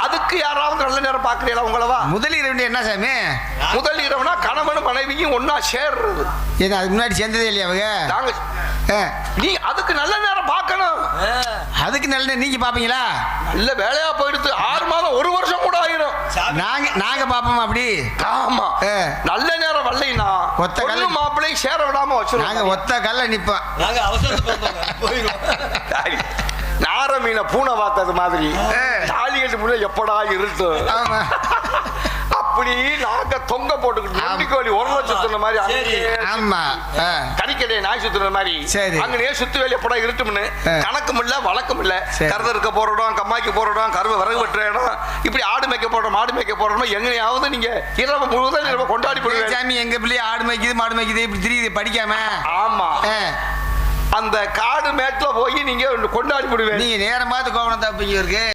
அதுக்கு யாராவது நல்ல நேரம் பாக்குறீங்களா உங்களவா? முதல் இரவு என்ன சாமி? முதல் இரவுனா கணவனும் மனைவியும் ஒன்னா சேர்றது. ஏன்னா அதுக்கு முன்னாடி சேர்ந்ததே இல்லையா அவங்க? நாங்க நீ அதுக்கு நல்ல நேரம் பார்க்கணும். அதுக்கு நல்ல நீங்க பாப்பீங்களா இல்ல வேலையா போயிடுத்து ஆறு மாதம் ஒரு வருஷம் கூட ஆயிரும். நாங்க நாங்க பாப்போமா அப்படி? ஆமா. ஆ. நல்ல நேரம் வரலைன்னா ஒத்த கால- மாப்பிள்ளையும் சேர விடாம நாங்க வச்சிருவாங்க ஒத்த கல்ல நிப்போம். நாங்க அவசரத்துக்கு மீனை பூனை பார்த்தது மாதிரி. தாலி கட்டு எப்படா இருட்டும் அப்படி நாங்க தொங்க போட்டுக்கிட்டு உரல சுத்துன மாதிரி ஆமா. கறிக்கடை நாய் சுத்துற மாதிரி. அங்கனே சுத்து வேலையை எப்படா இருட்டும்னு. கணக்கும் இல்ல வழக்கம் இல்ல. சரி. கருதறுக்க போறோம் கம்மாய்க்கு போறோம் கருவை விறகு வெட்டுற இடம். இப்படி ஆடு மேய்க்க போடுறோம் மாடு மேய்க்க போடுறோம் எங்கனையாவது நீங்க இரவு முழுவதும் கொண்டாடி போடுவேன் சாமி எங்க பிள்ளைய ஆடு மேய்க்குது மாடு மேய்க்குது இப்படி தெரியுது படிக்காம. ஆமா. அந்த காடு மேட்ல போய் நீங்க கொண்டாடி விடுவேன். நீங்க நேரம் பார்த்து கோவணம் தப்பிங்க இருக்கு